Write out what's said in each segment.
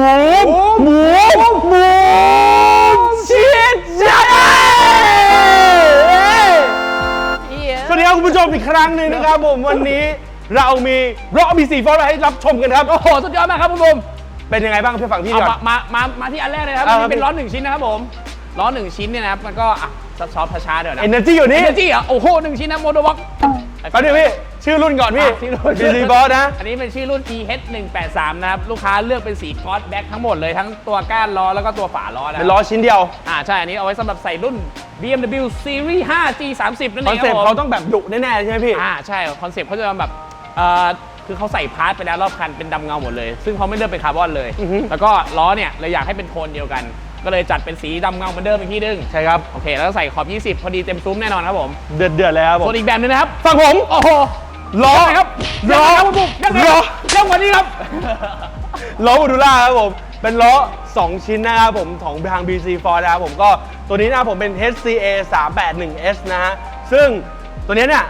มมหมูมหมูมชิดจัดสวัสดีครับคุณผู้ชมอีกครั้งหนึ่งนะครับผมวันนี้เรามีเรามีสี่ฟอนต์ให้รับชมกันครับ โอ้โหสุดยอดมากครับคุณผู้ชมเป็นยังไงบ้างเพื่อนฝั่งพี่ก่อนมา มา มาที่อันแรกเลยครับอันี่เป็นร้อนหนึ่งชิ้นนะครับผมร้อนหนึ่งชิ้นเนี่ยนะครับ มันก็ซอฟต์ช้าๆเดี๋ยวนะเอเนอร์จีอยู่นี่เอนเนอร์จีอะโอ้โหหนึ่งชิ้นนะโมโนวอก แป๊บนึงพี่ ชื่อรุ่นก่อนพี่ อะชื่อรุ่นบีซีบอสนะ อันนี้เป็นชื่อรุ่น EH 183นะครับ ลูกค้าเลือกเป็นสีกอสแบ็คทั้งหมดเลยทั้งตัวก้านล้อแล้วก็ตัวฝาล้อนะเป็นล้อชิ้นเดียว อ่าใช่ อันนี้เอาไว้สำหรับใส่รุ่น BMW Series 5 G30 นั่นคเออนงคเซ็ปรับต์ผมเขาต้องแบบดุแน่ๆใช่ไหมพี่ อ่าใช่คอนเซ็ปต์เขาจะแบบเอ่อคือเขาใส่พาร์ทไปแล้วรอบคันเป็นดำเงาหมดเลย ซึ่งเขาไม่เลือกเป็นคาร์บอนเลย อือฮึ แล้วก็ล้อเนี่ยเลยอยากให้เป็นโทนเดียวกัน ก็เลยจัดเป็นสีดำเงาเหมือนเดิมอีกทีนึงใช่ครับ โอเค แล้วก็ใส่ขอบ 20 พอดีเต็มซุ้มแน่นอนครับผมเดือดเดือดๆเลยครับผมส่วนอีกแบบนึงนะครับฝั่งผม โอ้โห ล้อยังไงครับล้อยังไงครับคุณบุ๊คยังไงล้อยังกว่านี้ครับล้อบูดูล่าครับผม เป็นล้อ 2 ชิ้นนะครับผมของทาง BC Ford นะครับผมก็ตัวนี้นะครับผมเป็น HCA 381S นะฮะ ซึ่งตัวนี้เนี่ย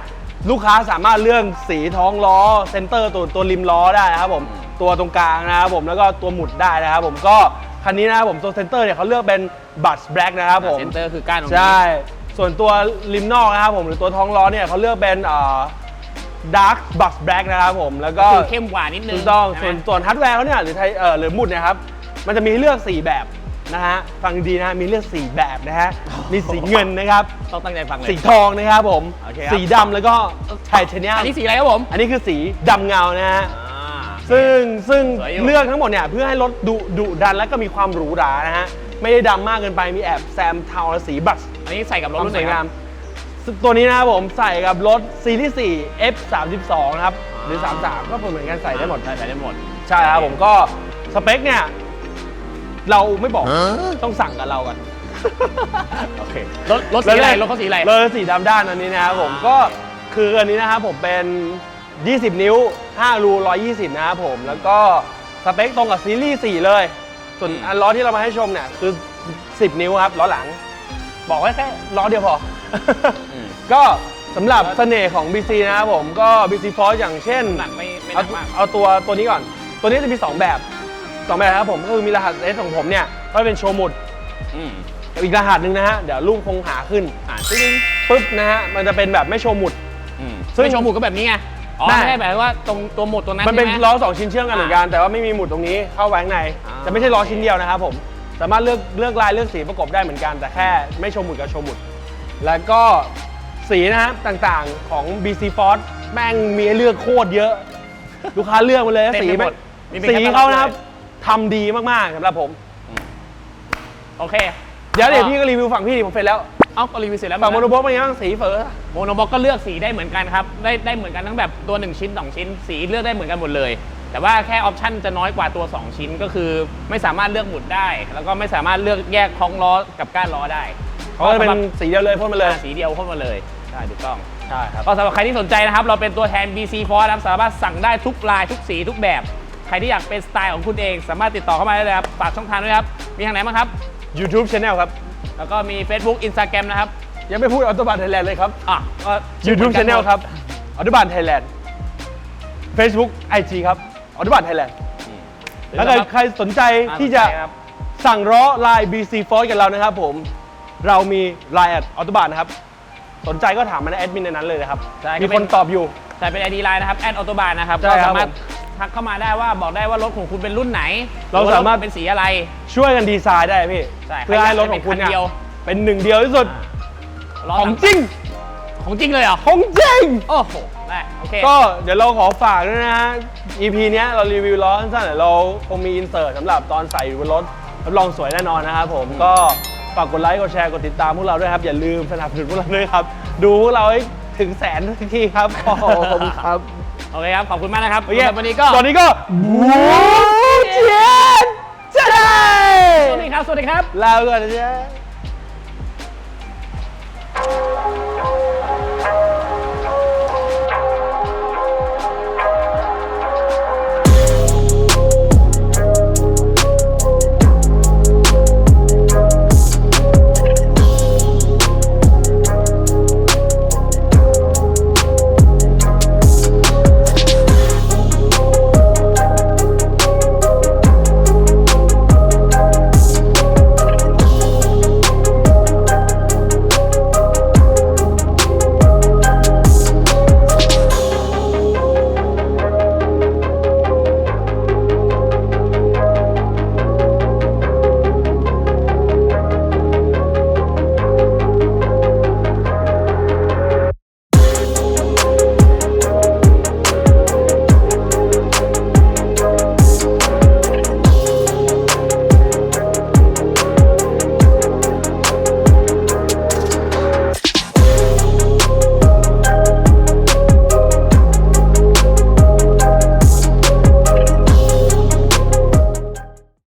ลูกค้าสามารถเลือกสีท้องล้อเซนเตอร์ตัวตัวริมล้อได้นะครับผมตัวตรงกลางนะครับผมแล้วก็ตัวหมุดได้นะครับผมก็คันนี้นะครับผมตัวเซนเตอร์เนี่ยเขาเลือกเป็นบัตแบล็กนะครับผมเซนเตอร์คือก้านตรงนี้ใช่ ส่วนตัวริมนอกนะครับผมหรือตัวท้องล้อเนี่ยเขาเลือกเป็น ดาร์กบัสแบล็กนะครับผม แล้วก็คือเข้มกว่านิดนึงถูกต้องใช่ส่วนไหมส่วนฮาร์ดแวร์เขาเนี่ยหรือไทยเอ่อหรือหมุดเนะครับ มันจะมีให้เลือก 4 แบบนะฮะ ฟังดีๆนะ มีเลือก 4 แบบนะฮะ มีสีเงินนะครับ ต้องตั้งใจฟังเลย สีทองนะครับผมโอเคครับสีดำแล้วก็ไทเทเนียมอันนี้สีอะไรครับผม อันนี้คือสีดำเงานะฮะอ่าซึ่งซึ่งสวยอยู่เลือกทั้งหมดเนี่ยเพื่อให้รถดุดุดันและก็มีความหรูหรานะฮะ ไม่ได้ดำมากเกินไป มีแอบแซมเทาและสีบัสอันนี้ใส่กับรคถวามรุ่นสไหนวยคงารับมซึ่ง ตัวนี้นะครับผมใส่กับรถซีรีส์4 F 3 2 นะครับ หรือ 33 ก็เหมือนกันใส่ได้หมด ใส่ได้หมด ใช่ครับผมก็สเปคเนี่ย เราไม่บอกต้องสั่งกับเรากัน โอเค รถรถสีอะไร รถเขาสีอะไร รถสีดำด้านอันนี้นะครับผมอ่าก็คืออันนี้นะครับผมเป็น 20 นิ้ว 5 รู 120 นะครับผม แล้วก็สเปคตรงกับซีรีส์4เลย ส่วนอันล้อที่เรามาให้ชมเนี่ยคือ 10 นิ้วครับล้อหลัง บอกไว้แค่ล้อเดียวพออืม ก็สำหรับเสน่ห์ของ BC นะครับผมก็ BC Force อย่างเช่น หนักไม่ไม่หเอานักมาก เอาตัวตัวนี้ก่อน ตัวนี้จะมี 2 แบบสองแบบนะครับผมก็คือมีรหัส S ของผมเนี่ยก็เป็นโชว์หมุดอืมกับอีกรหัสหนึ่งนะฮะ เดี๋ยวรูปคงหาขึ้นอ่าตึ้งปุ๊บนะฮะ มันจะเป็นแบบไม่โชว์หมุด อืม ซึ่ง ไม่ชมหมุดก็แบบนี้ไง อ๋อได้ ไม่ใช่แบบว่าตรงตัวหมุดตรงนั้นมันเป็นใช่ไห ล้อสองชิ้นเชื่อมกันเหมือนกันแต่ว่าไม่มีหมุดตรงนี้เข้าไว้ข้างในอ่า จะไม่ใช่ล้อชิ้นเดียวนะครับผมสามารถเลือกเลือกลายเลือกสีประกบได้เหมือนกัน แต่แค่ไม่โชว์หมุดกับโชว์หมุด แล้วก็ สีนะฮะต่างๆของ BC Force แม่งมีให้เลือกโคตรเยอะ ลูกค้าเลือกมาเลยนะเต็มสีไปหแม่มงดนี่เป็นสีแคตตาล็อกเขานะครับเลยทำดีมากๆสำหรับผม โอเคเดี๋ยวเดี๋ยวพี่ก็รีวิวฝั่งพี่ดิผมเสร็จแล้วเอาก็รีวิวเสร็จแล้วฝั่งโมโนโโบเป็นยังไงบ้างสีเฟอมโนบ็อกก็เลือกสีได้เหมือนกันครับ ได้ได้เหมือนกันทั้งแบบตัว 1 ชิ้น 2 ชิ้น สีเลือกได้เหมือนกันหมดเลย แต่ว่าแค่ออปชั่นจะน้อยกว่าตัว 2 ชิ้นก็คือไม่สามารถเลือกหมุดได้ แล้วก็ไม่สามารถเลือกแยกคล้องล้อกับก้านล้อได้เขาก็จะเป็นสีเดียวเลยพ่นมาเลยอ่าสีเดียวเข้ามาเลย ใช่ถูกต้องใช่ครับก็สำหรับใครที่สนใจนะครับ เราเป็นตัวแทน BC Force นะครับสามารถสั่งได้ทุกลายทุกสีทุกแบบ ใครที่อยากเป็นสไตล์ของคุณเอง สามารถติดต่อเข้ามาได้เลยครับฝากช่องทางด้วยครับ มีทางไหนบ้างครับ YouTube Channel ครับ แล้วก็มี Facebook Instagram นะครับ ยังไม่พูดออโตบานไทยแลนด์เลยครับ อะก็ชื่อ YouTube เหมือนกัน Channel หมดครับออโตบานไทยแลนด์ Facebook IG ครับออโตบานไทยแลนด์หรือถ้าเกิดนะครับใครสนใจอ่าที่จะสนใจครับสั่งล้อลาย BC Force กับเรานะครับผม เรามีไลน์แอดออโตบานนะครับ สนใจก็ถามมาในแอดมินในนั้นเลยนะครับใช่มีก็เป็คน นตอบอยู่ แต่เป็น ID Line นะครับแอดออโตบานนะครับใช่ก็ครับสามารถผมทักเข้ามาได้ว่าบอกได้ว่ารถของคุณเป็นรุ่นไหนเราสามารถถเป็นสีอะไร ช่วยกันดีไซน์ได้พี่ใช่เพื่อให้รถของคุณเนี่ยใครอยากให้เป็นคันเดียว เป็นหนึ่งเดียวที่สุดล้ของจริงของจริงเลยเหรอของจริง โอ้โหได้โอเค ก็เดี๋ยวเราขอฝากด้วยนะฮะ EP เนี้ยเรารีวิวล้อสั้นๆเดี๋ยวเราคงมีอินเสิร์ตสำหรับตอนใส่อยู่บนรถรับรองสวยแน่นอนนะครับผมก็ ฝากกดไลค์กดแชร์กดติดตามพวกเราด้วยครับ อย่าลืมสนับสนุนพวกเราด้วยครับ ดูพวกเราให้ถึงแสนทุกทีครับขอบคุณครับโอเคครับ ขอบคุณมากนะครับวันนี้ก็ตอนนี้ก็บูเจียนเจ้สวัสดีครับ สวัสดีครับ ลาไปก่อนนะจ๊ะ